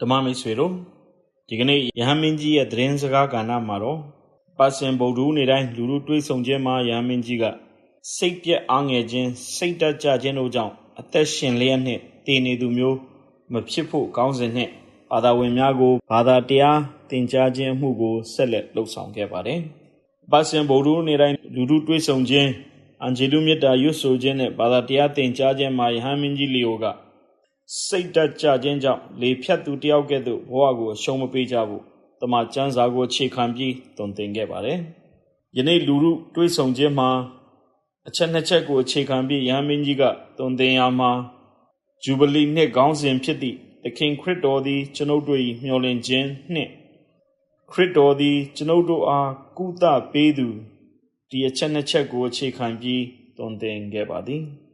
ဓမ္မမိတ်ဆွေတို့ဒီကနေ့ယဟန်မင်းကြီးရဲ့သတင်းစကားကဏ္ဍမှာတော့ပါစင်ဗုဒ္ဓဦးနေတိုင်းလူလူတွေးဆုံခြင်းမှာယဟန်မင်းကြီးကစိတ်ပြက်အားငယ်ခြင်းစိတ်တက်ကြခြင်းတို့ကြောင့်အသက်ရှင်လျက်နှင့်တည်နေသူမျိုးမဖြစ်ဖို့ကောင်းစဉ်နှင့်ဘာသာဝင်များကိုဘာသာတရားသင်ကြားခြင်းအမှုကိုဆက်လက်လှုပ်ဆောင်ခဲ့ပါတယ်။ပါစင်ဗုဒ္ဓဦးနေတိုင်းလူလူတွေးဆုံခြင်းအန်ဂျေလုမြတ်တာရွတ်ဆိုခြင်းနဲ့ဘာသာတရားသင်ကြားခြင်းမှာယဟန်မင်းကြီးလီယိုက စိတ်တက်ကြခြင်းကြောင့်လေဖြတ်သူတယောက်ကဲ့သို့ဘဝကိုအရှုံးမပေးကြဘူးတမန်ကျမ်းစာကိုအခြေခံပြီးတုံသင်ခဲ့ပါတယ်ယနေ့လူလူတွေးဆုံခြင်းမှာအချက်နှစ်ချက်ကိုအခြေခံပြီးယဟန်မင်းကြီးကတုံသင်ရမှာဂျူဘလီနှစ်ခေါင်းစဉ်ဖြစ်သည့်သခင်ခရစ်တော်သည်ကျွန်ုပ်တို့၏မျှော်လင့်ခြင်းနှင့်ခရစ်တော်သည်ကျွန်ုပ်တို့အားကုသပေးသူဒီအချက်နှစ်ချက်ကိုအခြေခံပြီးတုံသင်ခဲ့ပါသည်။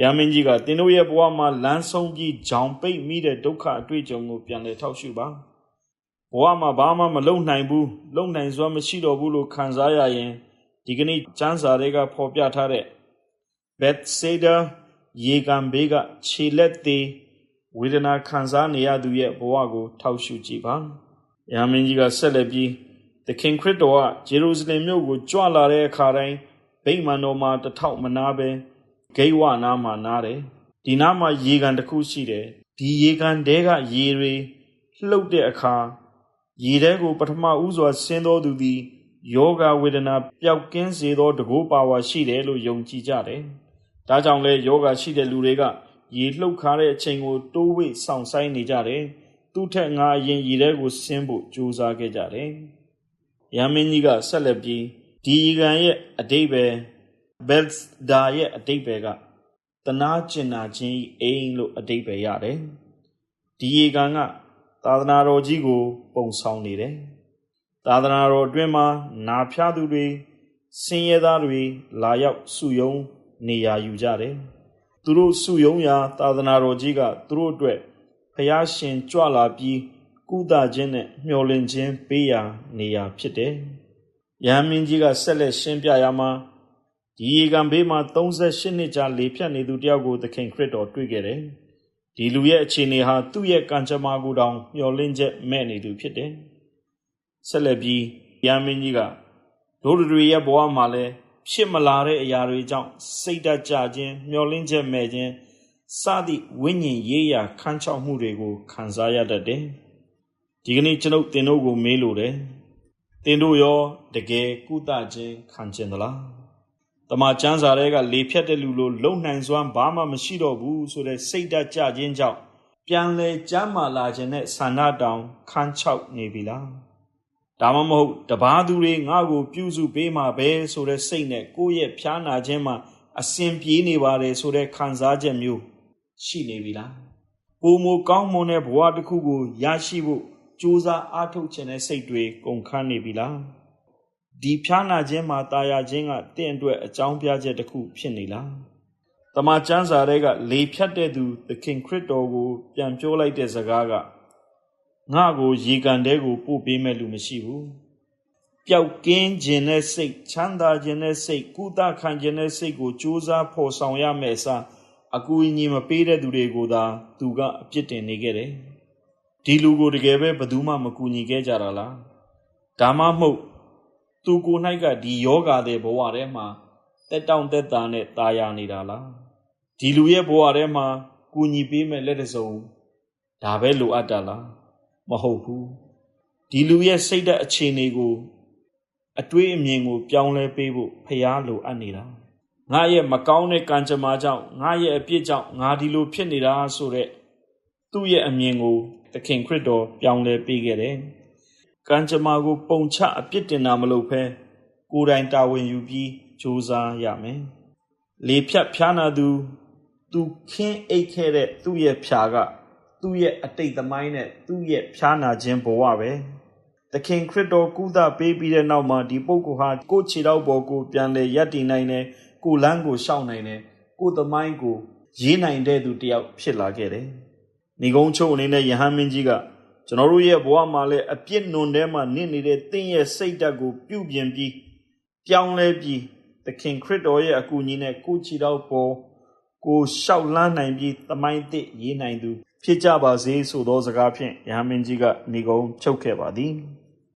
ယာမင်းကြီးကသင်တို့ရဲ့ဘဝမှာလမ်းဆုံးပြီးဂျောင်ပိတ်မိတဲ့ဒုက္ခအတွေ့အကြုံကိုပြန်လည်ထောက်ရှုပါ။ဘဝမှာဘာမှမလုံနိုင်ဘူးလုံနိုင်စွမ်းမရှိတော့ဘူးလို့ခံစားရရင်ဒီကနေ့ကျမ်းစာတွေကဖော်ပြထားတဲ့ Bethsaida ရေကန်ဘေးကခြေလက်သေးဝေဒနာခံစားနေရသူရဲ့ဘဝကို ထောက်ရှုကြည့်ပါ။ယာမင်းကြီးကဆက်လက်ပြီးသခင်ခရစ်တော်ကဂျေရုဆလင်မြို့ကိုကြွလာတဲ့အခါတိုင်းဗိမာန်တော်မှာတထောက်မနာပဲ ဂိတ်ဝနာမှာနားတယ်ဒီနားမှာရေကန်တစ်ခုရှိတယ်ဒီရေကန်တဲကရေတွေလှုပ်တဲ့အခါရေထဲကိုပထမဦးစွာဆင်းတော်သူသည်ယောဂဝေဒနာပျောက်ကင်းစေသောတကောပါဝါရှိတယ်လို့ယုံကြည်ကြတယ်ဒါကြောင့်လဲယောဂရှိတဲ့လူတွေကရေလှုပ်ခါတဲ့အချိန်ကိုတိုးဝိတ်ဆောင်ဆိုင်နေကြတယ်သူ့ထက်ငါအရင်ရေထဲကိုဆင်းဖို့ကြိုးစားခဲ့ကြတယ်။ယမင်းကြီးကဆက်လက်ပြီးဒီရေကန်ရဲ့အတိတ်ပဲ ဘက်ဒါရဲ့အတိတ်ပဲကတနာကျင်နာခြင်း၏အိမ်လို့အတိတ်ပဲရတယ်။ဒီရေကန်ကသာသနာတော်ကြီးကို ပုံဆောင်နေတယ်။သာသနာတော်အတွင်းမှာနာဖျားသူတွေဆင်းရဲသားတွေလာရောက်စုယုံနေရာယူကြတယ်။သူတို့စုယုံရာသာသနာတော်ကြီးကသူတို့အတွက်ဖျားရှင်ကြွလာပြီးကုသခြင်းနဲ့မျှော်လင့်ခြင်းပေးရာနေရာဖြစ်တယ်။ယဟန်မင်းကြီးကဆက်လက်ရှင်းပြရမှာ ဒီရေကန်ဘေးမှာ38နှစ်ကြာလေဖြတ်နေသူတယောက်ကိုသခင်ခရစ်တော်တွေ့ခဲ့တယ်။ဒီလူရဲ့အခြေအနေဟာသူ့ရဲ့ကံကြမ္မာကိုတောင်မျှော်လင့်ချက်မဲ့နေသူဖြစ်တယ်။ဆက်လက်ပြီးယဟန်မင်းကြီးကဒို့တွေရဲ့ဘဝမှာလည်းဖြစ်မလာတဲ့အရာတွေကြောင့်စိတ်ဓာတ်ကြခြင်းမျှော်လင့်ချက်မဲ့ခြင်းစသည့်ဝိညာဉ်ရေးရာခန်းချောက်မှုတွေကိုခံစားရတတ်တယ်။ဒီကနေ့ကျွန်ုပ်သင်တို့ကိုမေးလို့တယ်။သင်တို့ရောတကယ်ကုသခြင်းခံကျင်သလား။ တမန်ကျမ်းစာတွေကလေဖြတ်တဲ့လူလိုလုံနိုင်စွမ်းဘာမှမရှိတော့ဘူးဆိုတဲ့စိတ်ဓာတ်ကြခြင်းကြောင့်ပြန်လဲကျမ်းမာလာခြင်းနဲ့ဆန္ဒတောင်ခန်းချောက်နေပြီလား။ဒါမှမဟုတ်တပားသူတွေငါ့ကိုပြုစုပေးမှာပဲဆိုတဲ့စိတ်နဲ့ကိုယ့်ရဲ့ဖျားနာခြင်းမှာအစဉ်ပြေးနေပါတယ်ဆိုတဲ့ခံစားချက်မျိုးရှိနေပြီလားပုံမကောင်းမွန်တဲ့ဘဝတစ်ခုကိုရရှိဖို့ကြိုးစားအားထုတ်ခြင်းတဲ့စိတ်တွေကုန်ခန်းနေပြီလား ဒီဖြားနာခြင်းမှာတာယာခြင်းကတင့်အတွက်အကြောင်းပြချက်တစ်ခုဖြစ်နေလားတမန်ကျမ်းစာတွေကလေဖြတ်တဲ့သူသခင်ခရစ်တော်ကို ပြန်ပြောလိုက်တဲ့စကားကငါ့ကိုရေကန်တဲကိုပို့ပေးမဲ့လူမရှိဘူးပျောက်ကင်းခြင်းနဲ့စိတ်ချမ်းသာခြင်းနဲ့စိတ်ကုသခံခြင်းနဲ့စိတ်ကိုကြိုးစားဖော်ဆောင်ရမယ်အစားအကူအညီမပေးတဲ့သူတွေကိုသာသူကအပြစ်တင်နေခဲ့တယ်။ဒီလူကိုတကယ်ပဲဘယ်သူမှမကူညီခဲ့ကြတာလား။ဒါမှမဟုတ် သူကိုယ်၌ကဒီယောဂါတဲ့ဘဝထဲမှာတက်တောင့်တက်တာနဲ့ตายာနေတာလား။ဒီလူရဲ့ဘဝထဲမှာကူညီပေးမဲ့လက်တစုံဒါပဲလိုအပ်တာလား။မဟုတ်ဘူး။ဒီလူရဲ့စိတ်ဓာတ်အခြေအနေကို အတွေးအမြင်ကို ပြောင်းလဲပေးဖို့ဖျားလိုအပ်နေတာ။ငါရဲ့မကောင်းတဲ့ကံကြမ္မာကြောင့်ငါရဲ့အပြစ်ကြောင့်ငါဒီလိုဖြစ်နေတာဆိုတဲ့သူ့ရဲ့အမြင်ကိုသခင်ခရစ်တော်ပြောင်းလဲပေးခဲ့တယ်။ ကံကြမ္မာကို ပုံချအပြစ်တင်တာမလုပ်ဘဲကိုယ်တိုင်တာဝန်ယူပြီးကြိုးစားရမယ်။လေဖြတ်ဖျားနာသူသူခင်းအိတ်ခဲ့တဲ့သူ့ရဲ့ဖြာက သူ့ရဲ့အတိတ်သမိုင်းနဲ့သူ့ရဲ့ဖျားနာခြင်းဘဝပဲ။သခင်ခရစ်တော်ကုသပေးပြီးတဲ့နောက်မှာဒီပုဂ္ဂိုလ်ဟာကိုယ်ခြေထောက်ပေါ်ကိုပြန်လဲရပ်တည်နိုင်တယ်။ကိုလန်းကိုရှောင်နိုင်တယ်ကိုသမိုင်းကိုရေးနိုင်တဲ့သူတယောက်ဖြစ်လာခဲ့တယ်။ဏီကုန်းချုပ်အနေနဲ့ယဟန်မင်းကြီးက ကျွန်တော်တို့ရဲ့ဘဝမှာလည်းအပြစ်နွန်ထဲမှာနစ်နေတဲ့သင်ရဲ့စိတ်ဓာတ်ကိုပြုပြင်ပြီးပြောင်းလဲပြီးသခင်ခရစ်တော်ရဲ့အကူအညီနဲ့ကိုချီတော့ပေါ်ကိုရှောက်လန်းနိုင်ပြီးသမိုင်းသစ်ရေးနိုင်သူ ဖြစ်ကြပါစေဆိုသောစကားဖြင့်ယဟန်မင်းကြီးကနေကုန်းချုပ်ခဲ့ပါသည်။